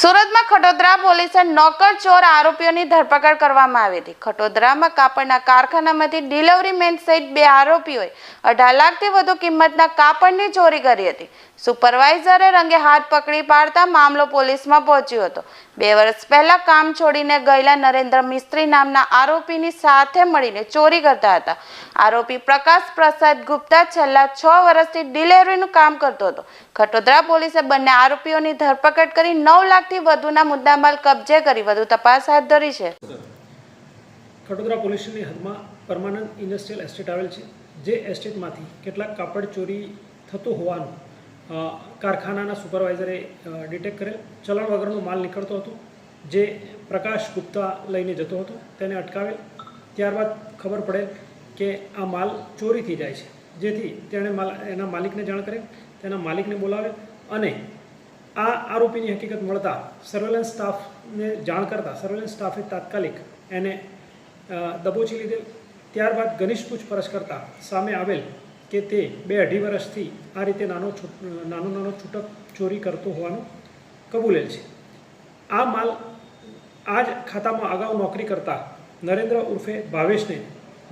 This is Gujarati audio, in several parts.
ખટોદરા પોલીસે નોકર ચોર આરોપીઓની ધરપકડ કરવામાં આવી હતી. ખટોદરામાં કાપડના કારખાનામાંથી ડિલિવરી મેન સહિત બે આરોપીઓએ અઢાર લાખથી વધુ કિંમતના કાપડની ચોરી કરી હતી. સુપરવાઇઝરે રંગે હાથ પકડી પાડતા મામલો પોલીસમાં પહોંચ્યો હતો. બે વર્ષ પહેલા કામ છોડીને ગયેલા નરેન્દ્ર મિસ્ત્રી નામના આરોપીની સાથે મળીને ચોરી કરતા હતા. આરોપી પ્રકાશ પ્રસાદ ગુપ્તા છેલ્લા છ વર્ષથી ડિલિવરીનું કામ કરતો હતો. ખટોદરા પોલીસે બંને આરોપીઓની ધરપકડ કરી નવ લાખથી વધુના મુદ્દામાલ કબજે કરી વધુ તપાસ હાથ ધરી છે. ખડોદરા પોલીસની હદમાં પરમાનન્ટ ઇન્ડસ્ટ્રીયલ એસ્ટેટ આવેલ છે, જે એસ્ટેટમાંથી કેટલાક કાપડ ચોરી થતું હોવાનું કારખાનાના સુપરવાઇઝરે ડિટેક્ટ કરેલ. ચલણ વગરનો માલ નીકળતો હતો, જે પ્રકાશ ગુપ્તા લઈને જતો હતો, તેને અટકાવેલ. ત્યારબાદ ખબર પડેલ કે આ માલ ચોરી થઈ જાય છે, જેથી તેણે માલ, એના માલિકને જાણ કરે તેના માલિકને બોલાવે અને આ આરોપીની હકીકત મળતા સર્વેલન્સ સ્ટાફને જાણ કરતા સર્વેલન્સ સ્ટાફે તાત્કાલિક એને દબોચી લીધેલ ત્યારબાદ ઘનિષ્ઠ પૂછપરછ કરતા સામે આવેલ કે તે બે અઢી વર્ષથી આ રીતે નાનો નાનો નાનો છૂટક ચોરી કરતો હોવાનું કબૂલેલ છે. આ માલ આ જ ખાતામાં અગાઉ નોકરી કરતા નરેન્દ્ર ઉર્ફે ભાવેશને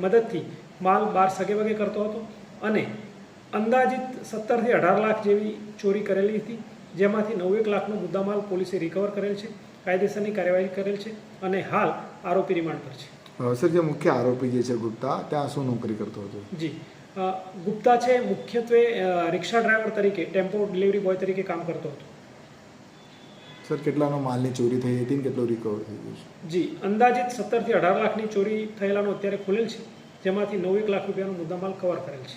મદદથી માલ બાર સગે વગે કરતો હતો અને અંદાજિત સત્તરથી અઢાર લાખ જેવી ચોરી કરેલી હતી. જેમાંથી નવેક લાખનો મુદ્દામાલ પોલીસે રિકવર કરેલ છે કાયદેસરની કાર્યવાહી કરેલ છે અને હાલ આરોપી રિમાન્ડ પર છે. સર જે મુખ્ય આરોપી જે છે ગુપ્તા ત્યાં શું નોકરી કરતો હતો? જી. ગુપ્તા છે મુખ્યત્વે રિક્ષા ડ્રાઈવર તરીકે ટેમ્પો ડિલિવરી બોય તરીકે કામ કરતો હતો. સર કેટલાનો માલની ચોરી થઈ હતી કેટલો રિકવર થઈ ગયો છે? જી. અંદાજિત સત્તરથી અઢાર લાખની ચોરી થયેલાનો અત્યારે ખુલેલ છે જેમાંથી નવેક લાખ રૂપિયાનો મુદ્દામાલ કવર કરેલ છે.